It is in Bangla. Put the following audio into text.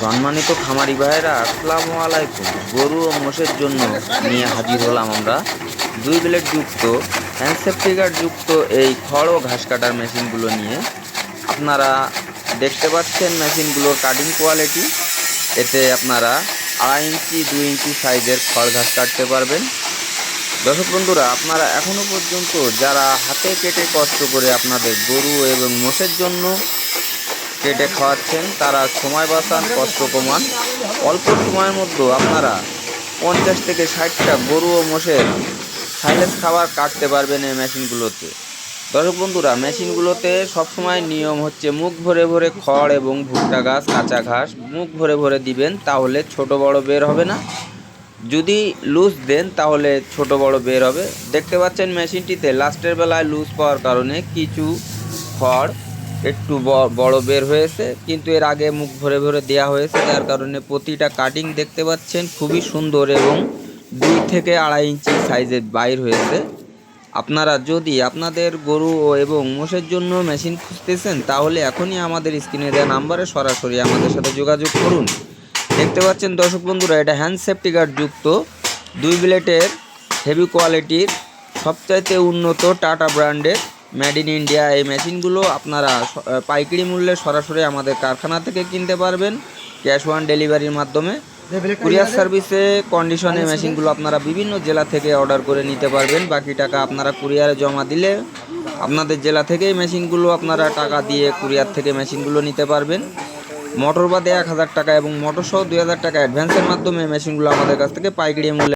সম্মানিত খামারি ভাইরা আসসালামু আলাইকুম। গরু ও মোষের জন্য নিয়ে হাজির হলাম আমরা। দুই যুক্ত হ্যান্ডসেপ্টিকার যুক্ত এই খড় ও ঘাস কাটার মেশিনগুলো নিয়ে। আপনারা দেখতে পাচ্ছেন মেশিনগুলোর কাটিং কোয়ালিটি এতে আপনারা আড়াই ইঞ্চি, দুই ইঞ্চি সাইজের খড় ঘাস কাটতে পারবেন। দর্শক বন্ধুরা, আপনারা এখনও পর্যন্ত যারা হাতে কেটে কষ্ট করে আপনাদের গরু এবং মোষের জন্য কেটে খাওয়াচ্ছেন, তারা সময় বাঁচান, কষ্ট কমান। অল্প সময়ের মধ্যে আপনারা পঞ্চাশ থেকে ষাটটা গরু ও মোষের সাইলেন্স খাবার কাটতে পারবেন এই মেশিনগুলোতে। দর্শক বন্ধুরা, মেশিনগুলোতে সবসময় নিয়ম হচ্ছে মুখ ভরে ভরে খড় এবং ভুট্টা ঘাস কাঁচা ঘাস মুখ ভরে ভরে দিবেন, তাহলে ছোট বড় বের হবে না। যদি লুজ দেন, তাহলে ছোট বড় বের হবে। দেখতে পাচ্ছেন মেশিনটিতে লাস্টের বেলায় লুজ পাওয়ার কারণে কিছু খড় একটু বড় বের হয়েছে, কিন্তু এর আগে মুখ ভরে ভরে দেওয়া হয়েছে, যার কারণে প্রতিটা কাটিং দেখতে পাচ্ছেন খুবই সুন্দর এবং দুই থেকে আড়াই ইঞ্চি সাইজের বাইর হয়েছে। আপনারা যদি আপনাদের গরু এবং মোষের জন্য মেশিন খুঁজতেছেন, তাহলে এখনই আমাদের স্ক্রিনে দেওয়া নাম্বারে সরাসরি আমাদের সাথে যোগাযোগ করুন। দেখতে পাচ্ছেন দর্শক বন্ধুরা, এটা হ্যান্ড সেফটি গার্ড যুক্ত দুই ব্লেটের হেভি কোয়ালিটির সবচাইতে উন্নত টাটা ব্র্যান্ডের মেড ইন ইন্ডিয়া এই মেশিনগুলো আপনারা পাইকারি মূল্যে সরাসরি আমাদের কারখানা থেকে কিনতে পারবেন ক্যাশ ওয়ান ডেলিভারির মাধ্যমে। কুরিয়ার সার্ভিসে কন্ডিশনে মেশিনগুলো আপনারা বিভিন্ন জেলা থেকে অর্ডার করে নিতে পারবেন। বাকি টাকা আপনারা কুরিয়ারে জমা দিলে আপনাদের জেলা থেকেই মেশিনগুলো আপনারা টাকা দিয়ে কুরিয়ার থেকে মেশিনগুলো নিতে পারবেন। মোটর বাদে এক হাজার টাকা এবং মোটর সহ দুই হাজার টাকা অ্যাডভান্সের মাধ্যমে মেশিনগুলো আমাদের কাছ থেকে পাইকারি মূল্যে